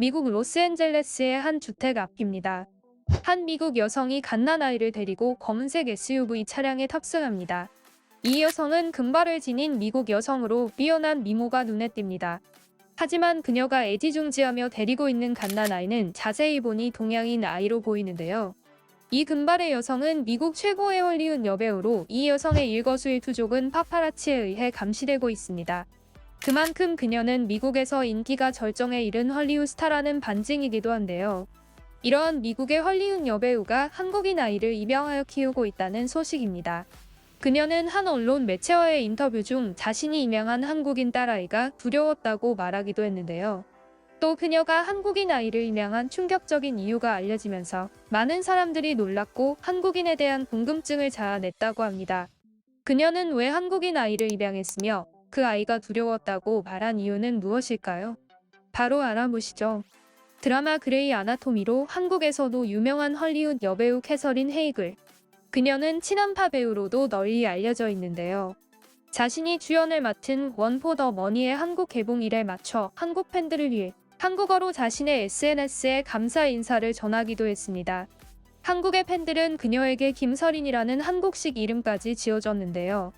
미국 로스앤젤레스의 한 주택 앞입니다. 한 미국 여성이 갓난아이를 데리고 검은색 SUV 차량에 탑승합니다. 이 여성은 금발을 지닌 미국 여성으로 뛰어난 미모가 눈에 띕니다. 하지만 그녀가 애지중지하며 데리고 있는 갓난아이는 자세히 보니 동양인 아이로 보이는데요. 이 금발의 여성은 미국 최고의 헐리우드 여배우로 이 여성의 일거수일투족은 파파라치에 의해 감시되고 있습니다. 그만큼 그녀는 미국에서 인기가 절정에 이른 헐리우드 스타라는 반증이기도 한데요. 이러한 미국의 헐리우드 여배우가 한국인 아이를 입양하여 키우고 있다는 소식입니다. 그녀는 한 언론 매체와의 인터뷰 중 자신이 입양한 한국인 딸아이가 두려웠다고 말하기도 했는데요. 또 그녀가 한국인 아이를 입양한 충격적인 이유가 알려지면서 많은 사람들이 놀랐고 한국인에 대한 궁금증을 자아냈다고 합니다. 그녀는 왜 한국인 아이를 입양했으며 그 아이가 두려웠다고 말한 이유는 무엇일까요? 바로 알아보시죠. 드라마 그레이 아나토미로 한국에서도 유명한 헐리우드 여배우 캐서린 헤이글. 그녀는 친한파 배우로도 널리 알려져 있는데요. 자신이 주연을 맡은 원포 더 머니의 한국 개봉 일에 맞춰 한국 팬들을 위해 한국어로 자신의 SNS에 감사 인사를 전하기도 했습니다. 한국의 팬들은 그녀에게 김서린이라는 한국식 이름까지 지어줬는데요.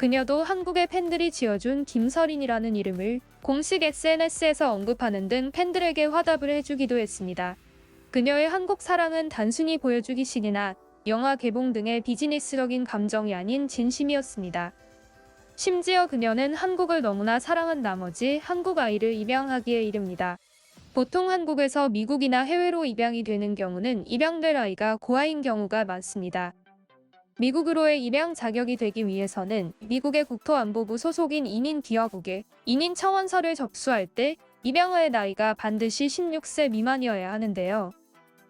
그녀도 한국의 팬들이 지어준 김서린이라는 이름을 공식 SNS에서 언급하는 등 팬들에게 화답을 해주기도 했습니다. 그녀의 한국 사랑은 단순히 보여주기식이나 영화 개봉 등의 비즈니스적인 감정이 아닌 진심이었습니다. 심지어 그녀는 한국을 너무나 사랑한 나머지 한국 아이를 입양하기에 이릅니다. 보통 한국에서 미국이나 해외로 입양이 되는 경우는 입양될 아이가 고아인 경우가 많습니다. 미국으로의 입양 자격이 되기 위해서는 미국의 국토안보부 소속인 인인 기화국에 인인 청원서를 접수할 때 입양아의 나이가 반드시 16세 미만이어야 하는데요.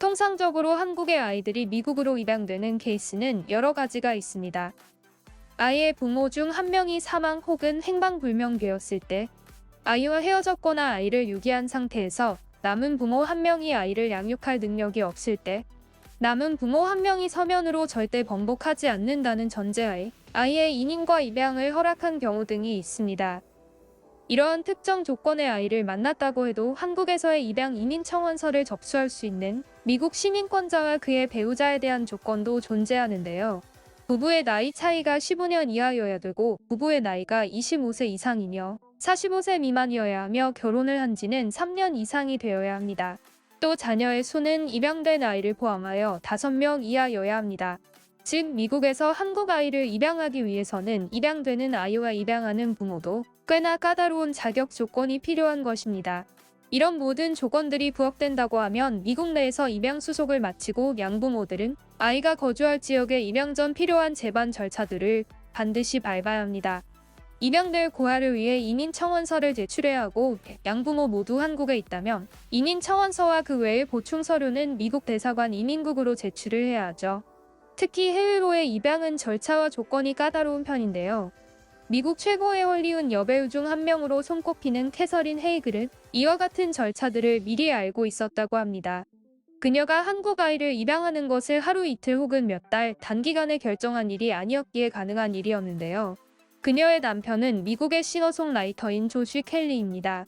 통상적으로 한국의 아이들이 미국으로 입양되는 케이스는 여러 가지가 있습니다. 아이의 부모 중 한 명이 사망 혹은 행방불명되었을 때, 아이와 헤어졌거나 아이를 유기한 상태에서 남은 부모 한 명이 아이를 양육할 능력이 없을 때, 남은 부모 한 명이 서면으로 절대 번복하지 않는다는 전제하에 아이의 인인과 입양을 허락한 경우 등이 있습니다. 이러한 특정 조건의 아이를 만났다고 해도 한국에서의 입양 이민 청원서를 접수할 수 있는 미국 시민권자와 그의 배우자에 대한 조건도 존재하는데요. 부부의 나이 차이가 15년 이하여야 되고 부부의 나이가 25세 이상이며 45세 미만이어야 하며 결혼을 한 지는 3년 이상이 되어야 합니다. 또 자녀의 수는 입양된 아이를 포함하여 5명 이하여야 합니다. 즉 미국에서 한국 아이를 입양하기 위해서는 입양되는 아이와 입양하는 부모도 꽤나 까다로운 자격 조건이 필요한 것입니다. 이런 모든 조건들이 부합된다고 하면 미국 내에서 입양 수속을 마치고 양부모들은 아이가 거주할 지역에 입양 전 필요한 재반 절차들을 반드시 밟아야 합니다. 입양될 고아를 위해 이민 청원서를 제출해야 하고 양부모 모두 한국에 있다면 이민 청원서와 그 외의 보충 서류는 미국 대사관 이민국으로 제출을 해야 하죠. 특히 해외로의 입양은 절차와 조건이 까다로운 편인데요. 미국 최고의 헐리우드 여배우 중 한 명으로 손꼽히는 캐서린 헤이글은 이와 같은 절차들을 미리 알고 있었다고 합니다. 그녀가 한국 아이를 입양하는 것을 하루 이틀 혹은 몇 달 단기간에 결정한 일이 아니었기에 가능한 일이었는데요. 그녀의 남편은 미국의 싱어송라이터인 조쉬 켈리입니다.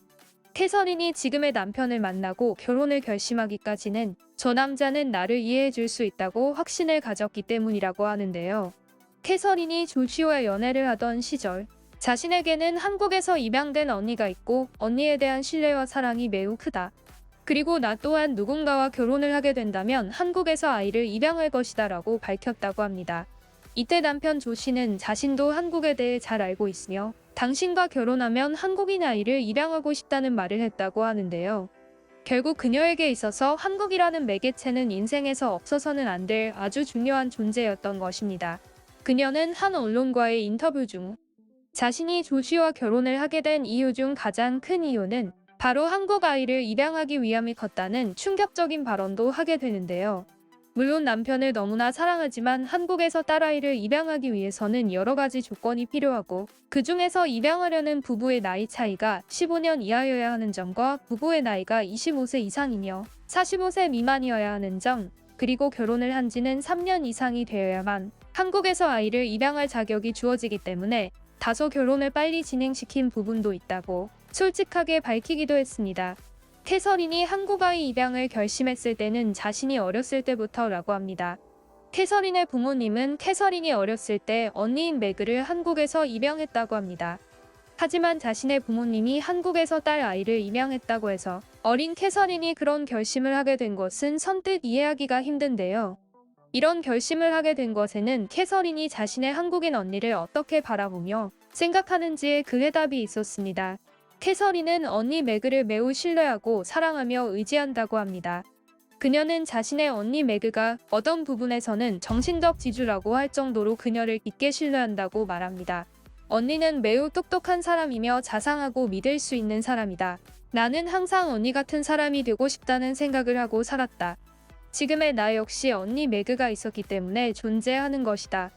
캐서린이 지금의 남편을 만나고 결혼을 결심하기까지는 저 남자는 나를 이해해 줄 수 있다고 확신을 가졌기 때문이라고 하는데요. 캐서린이 조쉬와 연애를 하던 시절, 자신에게는 한국에서 입양된 언니가 있고 언니에 대한 신뢰와 사랑이 매우 크다. 그리고 나 또한 누군가와 결혼을 하게 된다면 한국에서 아이를 입양할 것이다 라고 밝혔다고 합니다. 이때 남편 조 씨는 자신도 한국에 대해 잘 알고 있으며 당신과 결혼하면 한국인 아이를 입양하고 싶다는 말을 했다고 하는데요. 결국 그녀에게 있어서 한국이라는 매개체는 인생에서 없어서는 안 될 아주 중요한 존재였던 것입니다. 그녀는 한 언론과의 인터뷰 중 자신이 조씨와 결혼을 하게 된 이유 중 가장 큰 이유는 바로 한국 아이를 입양하기 위함이 컸다는 충격적인 발언도 하게 되는데요. 물론 남편을 너무나 사랑하지만 한국에서 딸아이를 입양하기 위해서는 여러 가지 조건이 필요하고 그 중에서 입양하려는 부부의 나이 차이가 15년 이하여야 하는 점과 부부의 나이가 25세 이상이며 45세 미만이어야 하는 점, 그리고 결혼을 한 지는 3년 이상이 되어야만 한국에서 아이를 입양할 자격이 주어지기 때문에 다소 결혼을 빨리 진행시킨 부분도 있다고 솔직하게 밝히기도 했습니다. 캐서린이 한국아이 입양을 결심했을 때는 자신이 어렸을 때부터라고 합니다. 캐서린의 부모님은 캐서린이 어렸을 때 언니인 매그를 한국에서 입양했다고 합니다. 하지만 자신의 부모님이 한국에서 딸 아이를 입양했다고 해서 어린 캐서린이 그런 결심을 하게 된 것은 선뜻 이해하기가 힘든데요. 이런 결심을 하게 된 것에는 캐서린이 자신의 한국인 언니를 어떻게 바라보며 생각하는지에 그 해답이 있었습니다. 캐서린은 언니 매그를 매우 신뢰하고 사랑하며 의지한다고 합니다. 그녀는 자신의 언니 매그가 어떤 부분에서는 정신적 지주라고 할 정도로 그녀를 깊게 신뢰한다고 말합니다. 언니는 매우 똑똑한 사람이며 자상하고 믿을 수 있는 사람이다. 나는 항상 언니 같은 사람이 되고 싶다는 생각을 하고 살았다. 지금의 나 역시 언니 매그가 있었기 때문에 존재하는 것이다.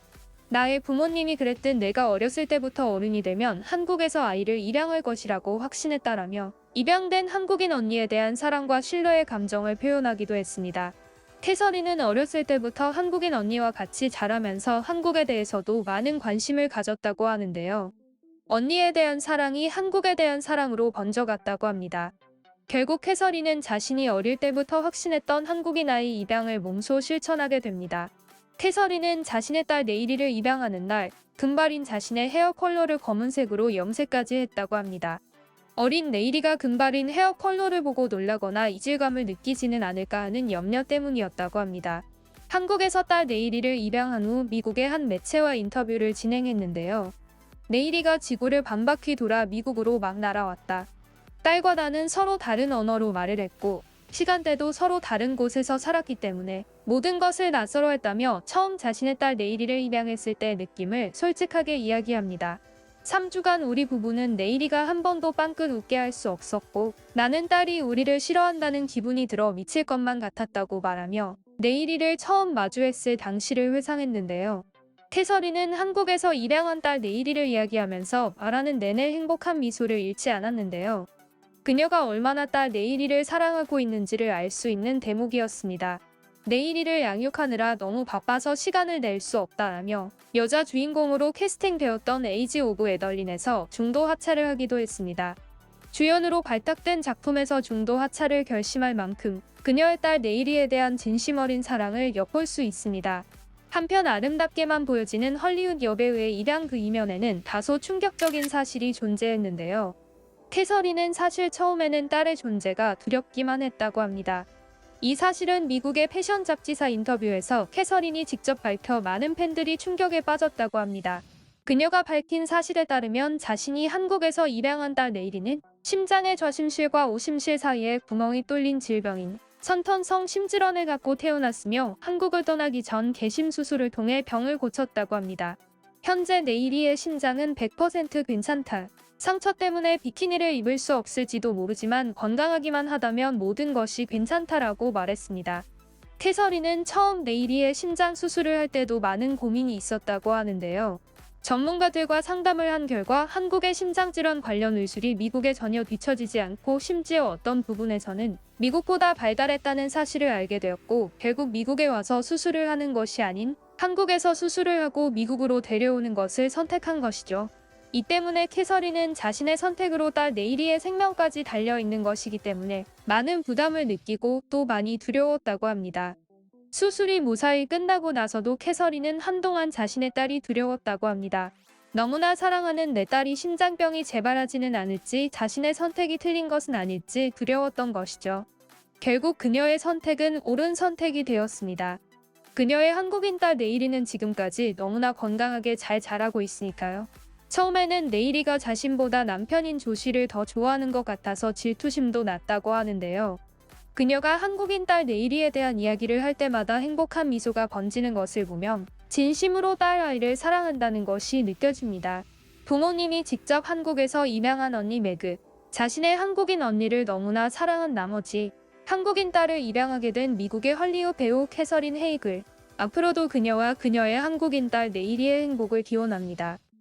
나의 부모님이 그랬듯 내가 어렸을 때부터 어른이 되면 한국에서 아이를 입양할 것이라고 확신했다라며 입양된 한국인 언니에 대한 사랑과 신뢰의 감정을 표현하기도 했습니다. 캐서린은 어렸을 때부터 한국인 언니와 같이 자라면서 한국에 대해서도 많은 관심을 가졌다고 하는데요. 언니에 대한 사랑이 한국에 대한 사랑으로 번져갔다고 합니다. 결국 캐서린은 자신이 어릴 때부터 확신했던 한국인 아이 입양을 몸소 실천하게 됩니다. 캐서린은 자신의 딸 네이리를 입양하는 날 금발인 자신의 헤어 컬러를 검은색으로 염색까지 했다고 합니다. 어린 네이리가 금발인 헤어 컬러를 보고 놀라거나 이질감을 느끼지는 않을까 하는 염려 때문이었다고 합니다. 한국에서 딸 네이리를 입양한 후 미국의 한 매체와 인터뷰를 진행했는데요. 네이리가 지구를 반바퀴 돌아 미국으로 막 날아왔다. 딸과 나는 서로 다른 언어로 말을 했고 시간대도 서로 다른 곳에서 살았기 때문에 모든 것을 낯설어 했다며 처음 자신의 딸 네이리를 입양했을 때의 느낌을 솔직하게 이야기합니다. 3주간 우리 부부는 네이리가 한 번도 빵끝 웃게 할 수 없었고 나는 딸이 우리를 싫어한다는 기분이 들어 미칠 것만 같았다고 말하며 네이리를 처음 마주했을 당시를 회상했는데요. 캐서린은 한국에서 입양한 딸 네이리를 이야기하면서 말하는 내내 행복한 미소를 잃지 않았는데요. 그녀가 얼마나 딸 네이리를 사랑하고 있는지를 알 수 있는 대목이었습니다. 네이리를 양육하느라 너무 바빠서 시간을 낼 수 없다라며 여자 주인공으로 캐스팅되었던 에이지 오브 에덜린에서 중도 하차를 하기도 했습니다. 주연으로 발탁된 작품에서 중도 하차를 결심할 만큼 그녀의 딸 네이리에 대한 진심 어린 사랑을 엿볼 수 있습니다. 한편 아름답게만 보여지는 헐리우드 여배우의 입양 그 이면에는 다소 충격적인 사실이 존재했는데요. 캐서린은 사실 처음에는 딸의 존재가 두렵기만 했다고 합니다. 이 사실은 미국의 패션 잡지사 인터뷰에서 캐서린이 직접 밝혀 많은 팬들이 충격에 빠졌다고 합니다. 그녀가 밝힌 사실에 따르면 자신이 한국에서 입양한 딸 네이리는 심장의 좌심실과 오심실 사이에 구멍이 뚫린 질병인 선턴성 심질환을 갖고 태어났으며 한국을 떠나기 전 개심 수술을 통해 병을 고쳤다고 합니다. 현재 네이리의 심장은 100% 괜찮다. 상처 때문에 비키니를 입을 수 없을지도 모르지만 건강하기만 하다면 모든 것이 괜찮다라고 말했습니다. 캐서린은 처음 네이리의 심장 수술을 할 때도 많은 고민이 있었다고 하는데요. 전문가들과 상담을 한 결과 한국의 심장질환 관련 의술이 미국에 전혀 뒤처지지 않고 심지어 어떤 부분에서는 미국보다 발달했다는 사실을 알게 되었고 결국 미국에 와서 수술을 하는 것이 아닌 한국에서 수술을 하고 미국으로 데려오는 것을 선택한 것이죠. 이 때문에 캐서린은 자신의 선택으로 딸 네이리의 생명까지 달려있는 것이기 때문에 많은 부담을 느끼고 또 많이 두려웠다고 합니다. 수술이 무사히 끝나고 나서도 캐서린은 한동안 자신의 딸이 두려웠다고 합니다. 너무나 사랑하는 내 딸이 심장병이 재발하지는 않을지 자신의 선택이 틀린 것은 아닐지 두려웠던 것이죠. 결국 그녀의 선택은 옳은 선택이 되었습니다. 그녀의 한국인 딸 네이리는 지금까지 너무나 건강하게 잘 자라고 있으니까요. 처음에는 네이리가 자신보다 남편인 조씨를 더 좋아하는 것 같아서 질투심도 났다고 하는데요. 그녀가 한국인 딸 네이리에 대한 이야기를 할 때마다 행복한 미소가 번지는 것을 보면 진심으로 딸 아이를 사랑한다는 것이 느껴집니다. 부모님이 직접 한국에서 입양한 언니 매그, 자신의 한국인 언니를 너무나 사랑한 나머지 한국인 딸을 입양하게 된 미국의 헐리우드 배우 캐서린 헤이글. 앞으로도 그녀와 그녀의 한국인 딸 네이리의 행복을 기원합니다.